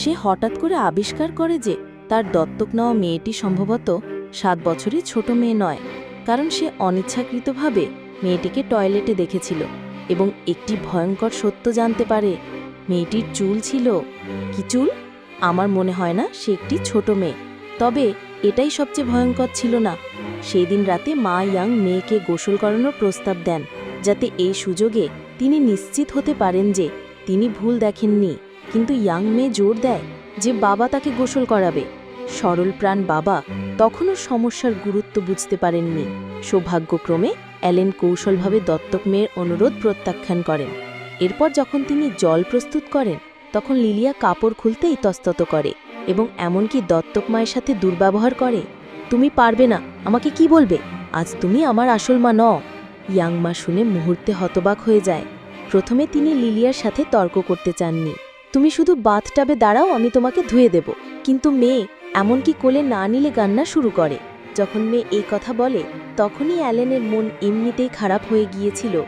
সে হঠাৎ করে আবিষ্কার করে যে তার দত্তক নেওয়া মেয়েটি সম্ভবত সাত বছরের ছোট মেয়ে নয়, কারণ সে অনিচ্ছাকৃতভাবে মেয়েটিকে টয়লেটে দেখেছিল এবং একটি ভয়ঙ্কর সত্য জানতে পারে। মেয়েটির চুল ছিল কি চুল? আমার মনে হয় না সে একটি ছোট মেয়ে, তবে এটাই সবচেয়ে ভয়ঙ্কর ছিল না। সেই দিন রাতে মা ইয়াং মেয়েকে গোসল করানোর প্রস্তাব দেন, যাতে এই সুযোগে তিনি নিশ্চিত হতে পারেন যে তিনি ভুল দেখেননি। কিন্তু ইয়াং মেয়ে জোর দেয় যে বাবা তাকে গোসল করাবে। সরল প্রাণ বাবা তখনও সমস্যার গুরুত্ব বুঝতে পারেননি। সৌভাগ্যক্রমে অ্যালেন কৌশলভাবে দত্তক মেয়ের অনুরোধ প্রত্যাখ্যান করেন। এরপর যখন তিনি জল প্রস্তুত করেন, তখন লিলিয়া কাপড় খুলতে ইতস্তত করে এবং এমনকি দত্তক মায়ের সাথে দুর্ব্যবহার করে, তুমি পারবে না, আমাকে কি বলবে? আজ তুমি আমার আসল মা ন ইয়াং মা শুনে মুহূর্তে হতবাক হয়ে যায়। প্রথমে তিনি লিলিয়ার সাথে তর্ক করতে চাননি। তুমি শুধু বাথটাবে দাঁড়াও, আমি তোমাকে ধুয়ে দেব। কিন্তু মেয়ে, এমনকি কোলে না নিলে কান্না শুরু করে। যখন মেয়ে এই কথা বলে, তখনই অ্যালেনের মন এমনিতেই খারাপ হয়ে গিয়েছিল।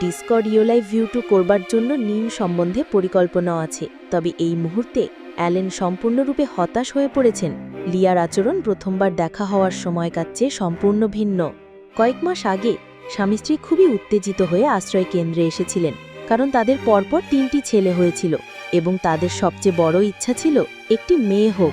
ডিসকর্ডিওলাই ভিউ টু করবার জন্য নিম সম্বন্ধে পরিকল্পনা আছে। তবে এই মুহূর্তে অ্যালেন সম্পূর্ণরূপে হতাশ হয়ে পড়েছেন। লিয়ার আচরণ প্রথমবার দেখা হওয়ার সময়কার চেয়ে সম্পূর্ণ ভিন্ন। কয়েক মাস আগে, স্বামী স্ত্রী খুবই উত্তেজিত হয়ে আশ্রয় কেন্দ্রে এসেছিলেন। কারণ তাদের পরপর তিনটি ছেলে হয়েছিল। এবং তাদের সবচেয়ে বড় ইচ্ছা ছিল একটি মেয়ে হোক।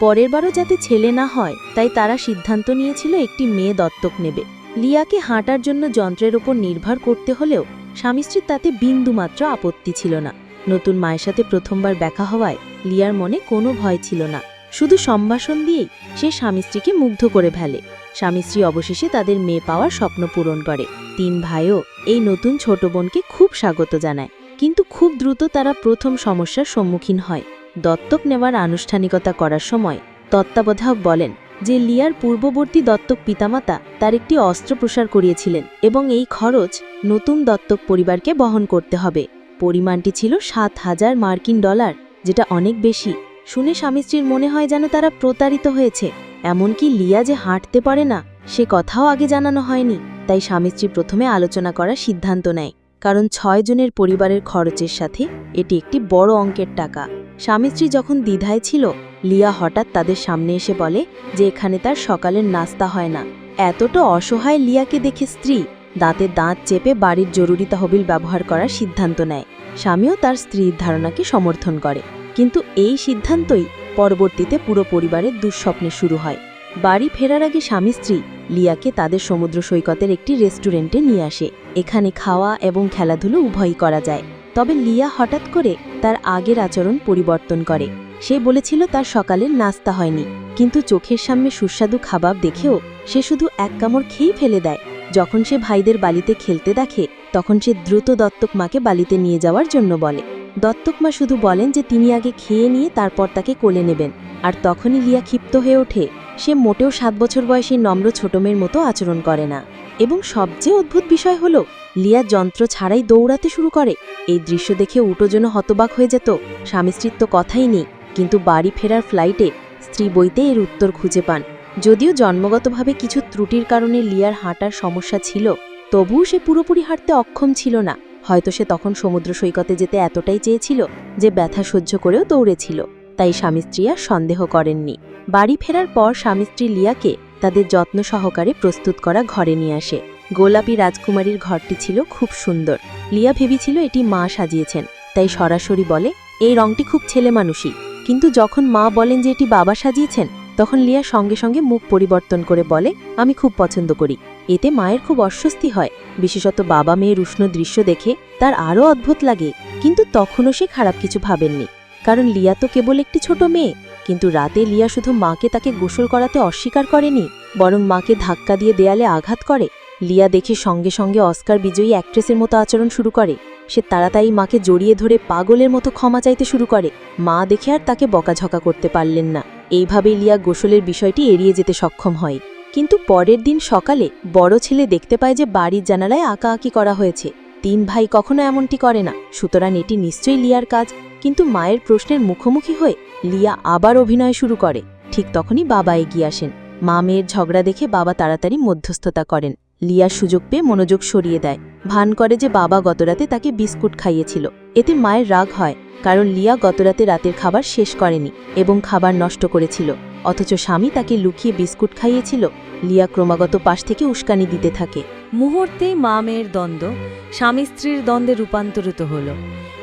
পরেরবারও যাতে ছেলে না হয়, তাই তারা সিদ্ধান্ত নিয়েছিল একটি মেয়ে দত্তক নেবে। লিয়াকে হাঁটার জন্য যন্ত্রের ওপর নির্ভর করতে হলেও স্বামী স্ত্রীর তাতে বিন্দুমাত্র আপত্তি ছিল না। নতুন মায়ের সাথে প্রথমবার দেখা হওয়ায় লিয়ার মনে কোনো ভয় ছিল না। শুধু সম্ভাষণ দিয়েই সে স্বামী স্ত্রীকে মুগ্ধ করে ফেলে। স্বামী স্ত্রী অবশেষে তাদের মেয়ে পাওয়ার স্বপ্ন পূরণ করে। তিন ভাইও এই নতুন ছোট বোনকে খুব স্বাগত জানায়। কিন্তু খুব দ্রুত তারা প্রথম সমস্যার সম্মুখীন হয়। দত্তক নেওয়ার আনুষ্ঠানিকতা করার সময় তত্ত্বাবধায়ক বলেন যে লিয়ার পূর্ববর্তী দত্তক পিতামাতা তার একটি অস্ত্রপ্রসার করিয়েছিলেন এবং এই খরচ নতুন দত্তক পরিবারকে বহন করতে হবে। পরিমাণটি ছিল সাত হাজার মার্কিন ডলার, যেটা অনেক বেশি। শুনে স্বামী স্ত্রীর মনে হয় যেন তারা প্রতারিত হয়েছে। এমনকি লিয়া যে হাঁটতে পারে না, সে কথাও আগে জানানো হয়নি, তাই স্বামী স্ত্রী প্রথমে আলোচনা করার সিদ্ধান্ত নেয়। কারণ ছয় জনের পরিবারের খরচের সাথে এটি একটি বড় অঙ্কের টাকা। স্বামী স্ত্রী যখন দ্বিধায় ছিল, লিয়া হঠাৎ তাদের সামনে এসে বলে যে এখানে তার সকালের নাস্তা হয় না। এতটা অসহায় লিয়াকে দেখে স্ত্রী দাঁতে দাঁত চেপে বাড়ির জরুরি তহবিল ব্যবহার করার সিদ্ধান্ত নেয়। স্বামীও তার স্ত্রীর ধারণাকে সমর্থন করে। কিন্তু এই সিদ্ধান্তই পরবর্তীতে পুরো পরিবারের দুঃস্বপ্নে শুরু হয়। বাড়ি ফেরার আগে স্বামী স্ত্রী লিয়াকে তাদের সমুদ্র সৈকতের একটি রেস্টুরেন্টে নিয়ে আসে। এখানে খাওয়া এবং খেলাধুলো উভয়ই করা যায়। তবে লিয়া হঠাৎ করে তার আগের আচরণ পরিবর্তন করে। সে বলেছিল তার সকালের নাস্তা হয়নি, কিন্তু চোখের সামনে সুস্বাদু খাবার দেখেও সে শুধু এক কামড় খেয়েই ফেলে দেয়। যখন সে ভাইদের বালিতে খেলতে দেখে, তখন সে দ্রুত দত্তক মাকে বালিতে নিয়ে যাওয়ার জন্য বলে। দত্তক মা শুধু বলেন যে তিনি আগে খেয়ে নিয়ে তারপর তাকে কোলে নেবেন। আর তখনই লিয়া ক্ষিপ্ত হয়ে ওঠে। সে মোটেও সাত বছর বয়সী নম্র ছোট মেয়ের মতো আচরণ করে না। এবং সবচেয়ে অদ্ভুত বিষয় হলো, লিয়া যন্ত্র ছাড়াই দৌড়াতে শুরু করে। এই দৃশ্য দেখে উটো যেন হতবাক হয়ে যেত। স্বামী স্ত্রীর তো কথাই নেই, কিন্তু বাড়ি ফেরার ফ্লাইটে স্ত্রী বইতে এর উত্তর খুঁজে পান। যদিও জন্মগতভাবে কিছু ত্রুটির কারণে লিয়ার হাঁটার সমস্যা ছিল, তবুও সে পুরোপুরি হাঁটতে অক্ষম ছিল না। হয়তো সে তখন সমুদ্র সৈকতে যেতে এতটাই চেয়েছিল যে ব্যথা সহ্য করেও দৌড়েছিল, তাই স্বামী স্ত্রী আর সন্দেহ করেননি। বাড়ি ফেরার পর স্বামী স্ত্রী লিয়াকে তাদের যত্ন সহকারে প্রস্তুত করা ঘরে নিয়ে আসে। গোলাপী রাজকুমারীর ঘরটি ছিল খুব সুন্দর। লিয়া ভেবেছিল এটি মা সাজিয়েছেন, তাই সরাসরি বলে, এই রংটি খুব ছেলে মানুষই। কিন্তু যখন মা বলেন যে এটি বাবা সাজিয়েছেন, তখন লিয়া সঙ্গে সঙ্গে মুখ পরিবর্তন করে বলে, আমি খুব পছন্দ করি। এতে মায়ের খুব অস্বস্তি হয়। বিশেষত বাবা মেয়ের উষ্ণ দৃশ্য দেখে তার আরও অদ্ভুত লাগে। কিন্তু তখনও সে খারাপ কিছু ভাবেননি। কারণ লিয়া তো কেবল একটি ছোট মেয়ে। কিন্তু রাতে লিয়া শুধু মাকে তাকে গোসল করাতে অস্বীকার করেনি, বরং মাকে ধাক্কা দিয়ে দেয়ালে আঘাত করে। লিয়া দেখে সঙ্গে সঙ্গে অস্কার বিজয়ী অ্যাক্ট্রেসের মতো আচরণ শুরু করে। সে তাড়াতাড়ি মাকে জড়িয়ে ধরে পাগলের মতো ক্ষমা চাইতে শুরু করে। মা দেখে আর তাকে বকাঝকা করতে পারলেন না। এইভাবেই লিয়া গোসলের বিষয়টি এড়িয়ে যেতে সক্ষম হয়। কিন্তু পরের দিন সকালে বড় ছেলে দেখতে পায় যে বাড়ির জানালায় আঁকা আঁকি করা হয়েছে। তিন ভাই কখনো এমনটি করে না, সুতরাং এটি নিশ্চয়ই লিয়ার কাজ। কিন্তু মায়ের প্রশ্নের মুখোমুখি হয়ে লিয়া আবার অভিনয় শুরু করে। ঠিক তখনই বাবা এগিয়ে আসেন। মা মেয়ের ঝগড়া দেখে বাবা তাড়াতাড়ি মধ্যস্থতা করেন। লিয়া সুযোগ পেয়ে মনোযোগ সরিয়ে দেয়। ভান করে যে বাবা গতরাতে তাকে বিস্কুট খাইয়েছিল। এতে মায়ের রাগ হয়, কারণ লিয়া গতরাতে রাতের খাবার শেষ করেনি এবং খাবার নষ্ট করেছিল। অথচ স্বামী তাকে লুকিয়ে বিস্কুট খাইয়েছিল। লিয়া ক্রমাগত পাশ থেকে উস্কানি দিতে থাকে। মুহূর্তেই মা মেয়ের দ্বন্দ্ব, স্বামী স্ত্রীর দ্বন্দ্বে রূপান্তরিত হল।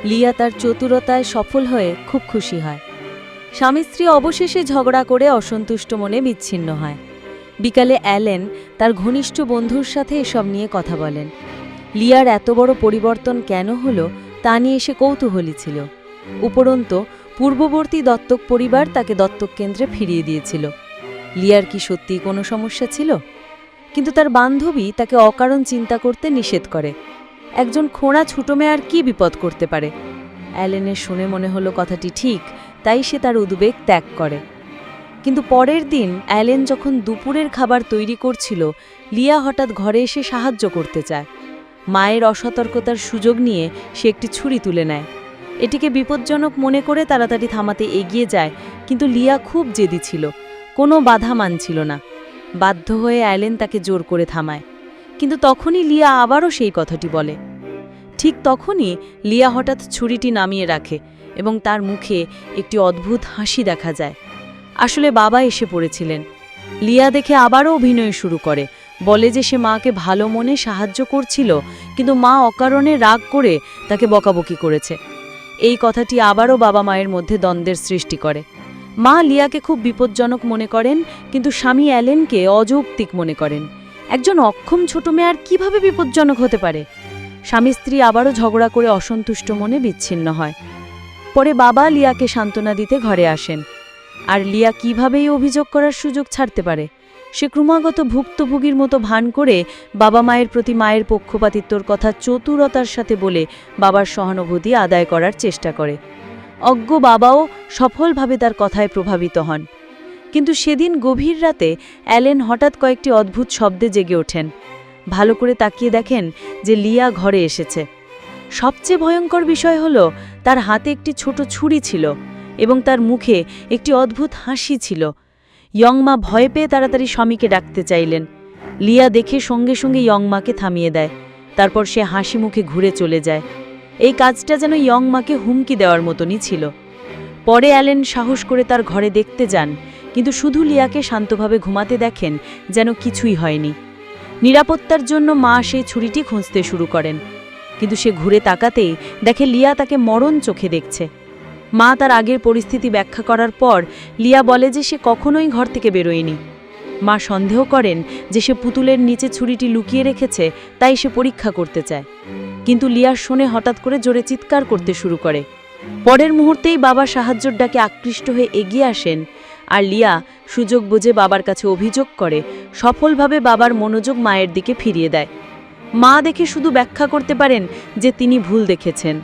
লিয়া তার চতুরতায় সফল হয়ে খুব খুশি হয়। স্বামী স্ত্রী অবশেষে ঝগড়া করে অসন্তুষ্ট মনে বিচ্ছিন্ন হয়। বিকালে অ্যালেন তার ঘনিষ্ঠ বন্ধুর সাথে এসব নিয়ে কথা বলেন। লিয়ার এত বড় পরিবর্তন কেন হলো তা নিয়ে সে কৌতূহলী ছিল। উপরন্ত, পূর্ববর্তী দত্তক পরিবার তাকে দত্তক কেন্দ্রে ফিরিয়ে দিয়েছিল। লিয়ার কি সত্যিই কোনো সমস্যা ছিল? কিন্তু তার বান্ধবী তাকে অকারণ চিন্তা করতে নিষেধ করে। একজন খোঁড়া ছুটো মেয়ে আর কি বিপদ করতে পারে? অ্যালেনের শুনে মনে হলো কথাটি ঠিক তাই সে তার উদ্বেগ ত্যাগ করে। কিন্তু পরের দিন অ্যালেন যখন দুপুরের খাবার তৈরি করছিল, লিয়া হঠাৎ ঘরে এসে সাহায্য করতে চায়। মায়ের অসতর্কতার সুযোগ নিয়ে সে একটি ছুরি তুলে নেয়। এটিকে বিপজ্জনক মনে করে তাড়াতাড়ি থামাতে এগিয়ে যায়, কিন্তু লিয়া খুব জেদি ছিল, কোনো বাধা মানছিল না। বাধ্য হয়ে অ্যালেন তাকে জোর করে থামায়। কিন্তু তখনই লিয়া আবারও সেই কথাটি বলে। ঠিক তখনই লিয়া হঠাৎ ছুরিটি নামিয়ে রাখে এবং তার মুখে একটি অদ্ভুত হাসি দেখা যায়। আসলে বাবা এসে পড়েছিলেন। লিয়া দেখে আবারও অভিনয় শুরু করে। বলে যে সে মাকে ভালো মনে সাহায্য করছিল, কিন্তু মা অকারণে রাগ করে তাকে বকাবকি করেছে। এই কথাটি আবারও বাবা মায়ের মধ্যে দ্বন্দ্বের সৃষ্টি করে। মা লিয়াকে খুব বিপজ্জনক মনে করেন, কিন্তু স্বামী অ্যালেনকে অযৌক্তিক মনে করেন। একজন অক্ষম ছোট মেয়ে আর কীভাবে বিপজ্জনক হতে পারে? স্বামী স্ত্রী আবারও ঝগড়া করে অসন্তুষ্ট মনে বিচ্ছিন্ন হয়। পরে বাবা লিয়াকে সান্ত্বনা দিতে ঘরে আসেন। আর লিয়া কিভাবেই অভিযোগ করার সুযোগ ছাড়তে পারে? সে ক্রমাগত ভুক্তভোগীর মতো ভান করে বাবা মায়ের প্রতি মায়ের পক্ষপাতিত্বর কথা চতুরতার সাথে বলে বাবার সহানুভূতি আদায় করার চেষ্টা করে। অজ্ঞ বাবাও সফলভাবে তার কথায় প্রভাবিত হন। কিন্তু সেদিন গভীর রাতে অ্যালেন হঠাৎ কয়েকটি অদ্ভুত শব্দে জেগে ওঠেন। ভালো করে তাকিয়ে দেখেন যে লিয়া ঘরে এসেছে। সবচেয়ে ভয়ঙ্কর বিষয় হল, তার হাতে একটি ছোট ছুরি ছিল এবং তার মুখে একটি অদ্ভুত হাসি ছিল। ইয়ংমা ভয় পেয়ে তাড়াতাড়ি স্বামীকে ডাকতে চাইলেন। লিয়া দেখে সঙ্গে সঙ্গে ইয়ংমাকে থামিয়ে দেয়। তারপর সে হাসি মুখে ঘুরে চলে যায়। এই কাজটা যেন ইয়ংমাকে হুমকি দেওয়ার মতনই ছিল। পরে অ্যালেন সাহস করে তার ঘরে দেখতে যান, কিন্তু শুধু লিয়াকে শান্তভাবে ঘুমাতে দেখেন যেন কিছুই হয়নি। নিরাপত্তার জন্য মা সেই ছুরিটি খুঁজতে শুরু করেন। কিন্তু সে ঘুরে তাকাতেই দেখে লিয়া তাকে মরণ চোখে দেখছে। মা তার আগের পরিস্থিতি ব্যাখ্যা করার পর লিয়া বলে যে সে কখনোই ঘর থেকে বেরোয়নি। মা সন্দেহ করেন যে সে পুতুলের নিচে ছুরিটি লুকিয়ে রেখেছে, তাই সে পরীক্ষা করতে চায়। কিন্তু লিয়ার শোনে হঠাৎ করে জোরে চিৎকার করতে শুরু করে। পরের মুহূর্তেই বাবা সাহায্যর ডাকে আকৃষ্ট হয়ে এগিয়ে আসেন আর লিয়া সুযোগ বুঝে বাবার কাছে অভিযোগ করে, সফলভাবে বাবার মনোযোগ মায়ের দিকে ফিরিয়ে দেয়। মা দেখে শুধু ব্যাখ্যা করতে পারেন যে তিনি ভুল দেখেছেন।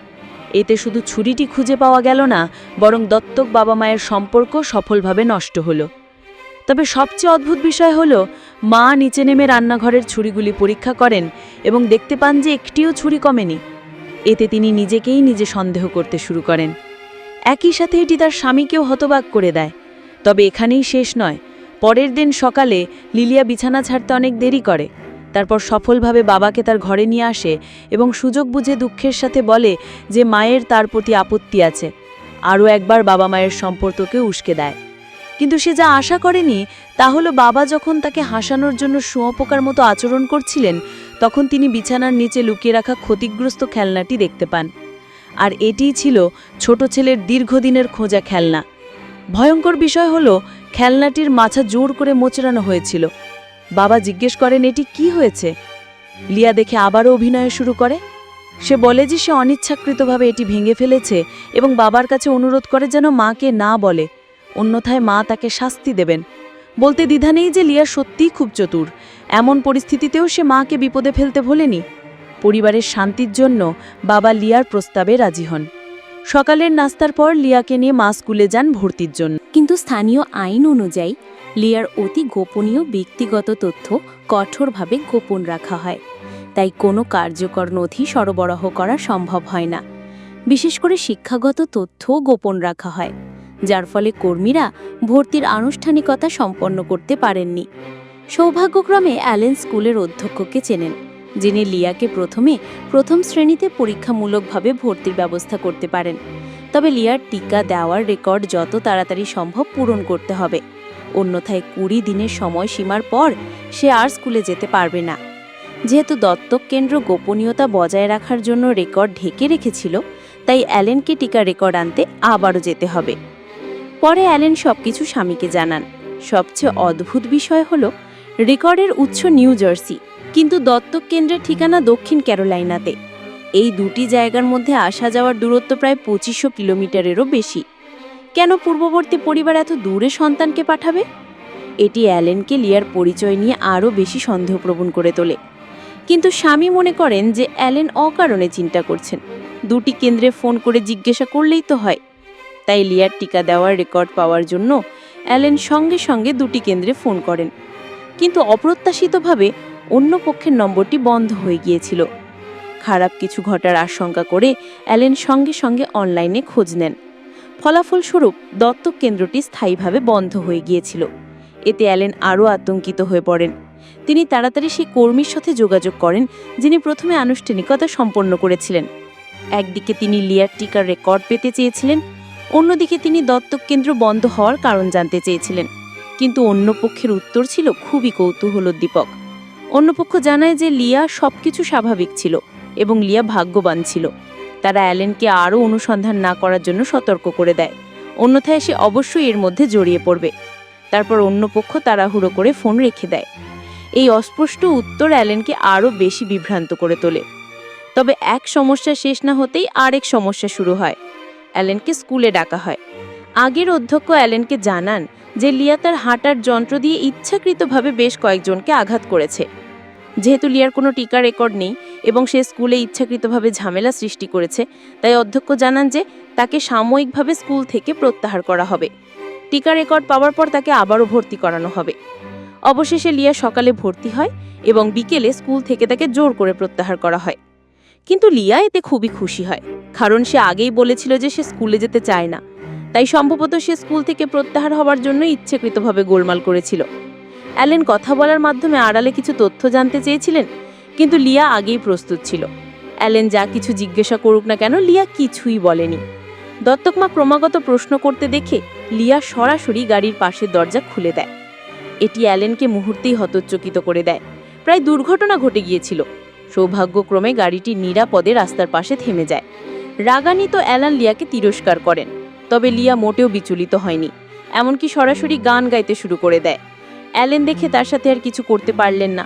এতে শুধু ছুরিটি খুঁজে পাওয়া গেল না, বরং দত্তক বাবা মায়ের সম্পর্ক সফলভাবে নষ্ট হলো। তবে সবচেয়ে অদ্ভুত বিষয় হল, মা নিচে নেমে রান্নাঘরের ছুরিগুলি পরীক্ষা করেন এবং দেখতে পান যে একটিও ছুরি কমেনি। এতে তিনি নিজেকেই নিজে সন্দেহ করতে শুরু করেন। একই সাথে এটি তার স্বামীকেও হতবাক করে দেয়। তবে এখানেই শেষ নয়। পরের দিন সকালে লিলিয়া বিছানা ছাড়তে অনেক দেরি করে। তারপর সফলভাবে বাবাকে তার ঘরে নিয়ে আসে এবং সুযোগ বুঝে দুঃখের সাথে বলে যে মায়ের তার প্রতি আপত্তি আছে। আরও একবার বাবা মায়ের সম্পর্ককে উস্কে দেয়। কিন্তু সে যা আশা করেনি, তা হলো বাবা যখন তাকে হাসানোর জন্য শুঁয়োপোকার মতো আচরণ করছিলেন, তখন তিনি বিছানার নিচে লুকিয়ে রাখা ক্ষতিগ্রস্ত খেলনাটি দেখতে পান। আর এটিই ছিল ছোট ছেলের দীর্ঘদিনের খোঁজা খেলনা। ভয়ঙ্কর বিষয় হলো, খেলনাটির মাছা জোর করে মোচড়ানো হয়েছিল। বাবা জিজ্ঞেস করেন, এটি কি হয়েছে? লিয়া দেখে আবারও অভিনয় শুরু করে। সে বলে যে সে অনিচ্ছাকৃতভাবে এটি ভেঙে ফেলেছে এবং বাবার কাছে অনুরোধ করে যেন মাকে না বলে। অন্যথায় মা তাকে শাস্তি দেবেন। বলতে দ্বিধা নেই যে লিয়া সত্যিই খুব চতুর। এমন পরিস্থিতিতেও সে মাকে বিপদে ফেলতে ভোলেনি। পরিবারের শান্তির জন্য বাবা লিয়ার প্রস্তাবে রাজি হন। সকালের নাস্তার পর লিয়াকে নিয়ে মা স্কুলে যান ভর্তির জন্য। কিন্তু স্থানীয় আইন অনুযায়ী লিয়ার অতি গোপনীয় ব্যক্তিগত তথ্য কঠোরভাবে গোপন রাখা হয়। তাই কোনো কার্যকর নথি সরবরাহ করা সম্ভব হয় না। বিশেষ করে শিক্ষাগত তথ্যও গোপন রাখা হয়, যার ফলে কর্মীরা ভর্তির আনুষ্ঠানিকতা সম্পন্ন করতে পারেননি। সৌভাগ্যক্রমে অ্যালেন স্কুলের অধ্যক্ষকে চেনেন, যিনি লিয়াকে প্রথমে প্রথম শ্রেণীতে পরীক্ষামূলকভাবে ভর্তির ব্যবস্থা করতে পারেন। তবে লিয়ার টিকা দেওয়ার রেকর্ড যত তাড়াতাড়ি সম্ভব পূরণ করতে হবে। অন্যথায় কুড়ি দিনের সময়সীমার পর সে আর স্কুলে যেতে পারবে না। যেহেতু দত্তক কেন্দ্র গোপনীয়তা বজায় রাখার জন্য রেকর্ড ঢেকে রেখেছিল, তাই অ্যালেনকে টিকা রেকর্ড আনতে আবারও যেতে হবে। পরে অ্যালেন সব কিছু স্বামীকে জানান। সবচেয়ে অদ্ভুত বিষয় হলো, রেকর্ডের উৎস নিউ জার্সি, কিন্তু দত্তক কেন্দ্রের ঠিকানা দক্ষিণ ক্যারোলাইনাতে। এই দুটি জায়গার মধ্যে আসা যাওয়ার দূরত্ব প্রায় পঁচিশশো কিলোমিটারেরও বেশি। কেন পূর্ববর্তী পরিবার এত দূরে সন্তানকে পাঠাবে? এটি অ্যালেনকে লিয়ার পরিচয় নিয়ে আরও বেশি সন্দেহপ্রবণ করে তোলে। কিন্তু স্বামী মনে করেন যে অ্যালেন অকারণে চিন্তা করছেন। দুটি কেন্দ্রে ফোন করে জিজ্ঞাসা করলেই তো হয়। তাই লিয়ার টিকা দেওয়ার রেকর্ড পাওয়ার জন্য অ্যালেন সঙ্গে সঙ্গে দুটি কেন্দ্রে ফোন করেন। কিন্তু অপ্রত্যাশিতভাবে অন্য পক্ষের নম্বরটি বন্ধ হয়ে গিয়েছিল। খারাপ কিছু ঘটার আশঙ্কা করে অ্যালেন সঙ্গে সঙ্গে অনলাইনে খোঁজ নেন। ফলাফলস্বরূপ দত্তক কেন্দ্রটি স্থায়ীভাবে বন্ধ হয়ে গিয়েছিল। এতে অ্যালেন আরও আতঙ্কিত হয়ে পড়েন। তিনি তাড়াতাড়ি সেই কর্মীর সাথে যোগাযোগ করেন, যিনি প্রথমে আনুষ্ঠানিকতা সম্পন্ন করেছিলেন। একদিকে তিনি লিয়ার টিকার রেকর্ড পেতে চেয়েছিলেন, অন্যদিকে তিনি দত্তক কেন্দ্র বন্ধ হওয়ার কারণ জানতে চেয়েছিলেন। কিন্তু অন্য পক্ষের উত্তর ছিল খুবই কৌতূহলোদ্দীপক। অন্য পক্ষ জানায় যে লিয়া সবকিছু স্বাভাবিক ছিল এবং লিয়া ভাগ্যবান ছিল। তারা অ্যালেনকে আরও অনুসন্ধান না করার জন্য সতর্ক করে দেয়। অন্যথায় সে অবশ্যই এর মধ্যে জড়িয়ে পড়বে। তারপর অন্য পক্ষ তাড়াহুড়ো করে ফোন রেখে দেয়। এই অস্পষ্ট উত্তর অ্যালেনকে আরও বেশি বিভ্রান্ত করে তোলে। তবে এক সমস্যা শেষ না হতেই আরেক সমস্যা শুরু হয়। অ্যালেনকে স্কুলে ডাকা হয়। আগের অধ্যক্ষ অ্যালেনকে জানান যে লিয়া তার হাঁটার যন্ত্র দিয়ে ইচ্ছাকৃতভাবে বেশ কয়েকজনকে আঘাত করেছে। যেহেতু লিয়ার কোনো টিকা রেকর্ড নেই এবং সে স্কুলে ইচ্ছাকৃতভাবে ঝামেলা সৃষ্টি করেছে। তাই অধ্যক্ষ জানান যে, তাকে সাময়িকভাবে স্কুল থেকে প্রত্যাহার করা হবে। টিকা রেকর্ড পাওয়ার পর তাকে আবারও ভর্তি করানো হবে। অবশেষে লিয়া সকালে ভর্তি হয় এবং বিকেলে স্কুল থেকে তাকে জোর করে প্রত্যাহার করা হয়। কিন্তু লিয়া এতে খুবই খুশি হয়, কারণ সে আগেই বলেছিল যে সে স্কুলে যেতে চায় না। তাই সম্ভবত সে স্কুল থেকে প্রত্যাহার হওয়ার জন্য ইচ্ছাকৃতভাবে গোলমাল করেছিল। অ্যালেন কথা বলার মাধ্যমে আড়ালে কিছু তথ্য জানতে চেয়েছিলেন কিন্তু লিয়া আগেই প্রস্তুত ছিল। অ্যালেন যা কিছু জিজ্ঞাসা করুক না কেন, লিয়া কিছুই বলেনি। দত্তক মা ক্রমাগত প্রশ্ন করতে দেখে লিয়া সরাসরি গাড়ির পাশের দরজা খুলে দেয়। এটি অ্যালেনকে মুহূর্তেই হতচকিত করে দেয়। প্রায় দুর্ঘটনা ঘটে গিয়েছিল। সৌভাগ্যক্রমে গাড়িটি নিরাপদে রাস্তার পাশে থেমে যায়। রাগানিত অ্যালান লিয়াকে তিরস্কার করেন। তবে লিয়া মোটেও বিচলিত হয়নি। এমনকি সরাসরি গান গাইতে শুরু করে দেয়। অ্যালেন দেখে তার সাথে আর কিছু করতে পারলেন না।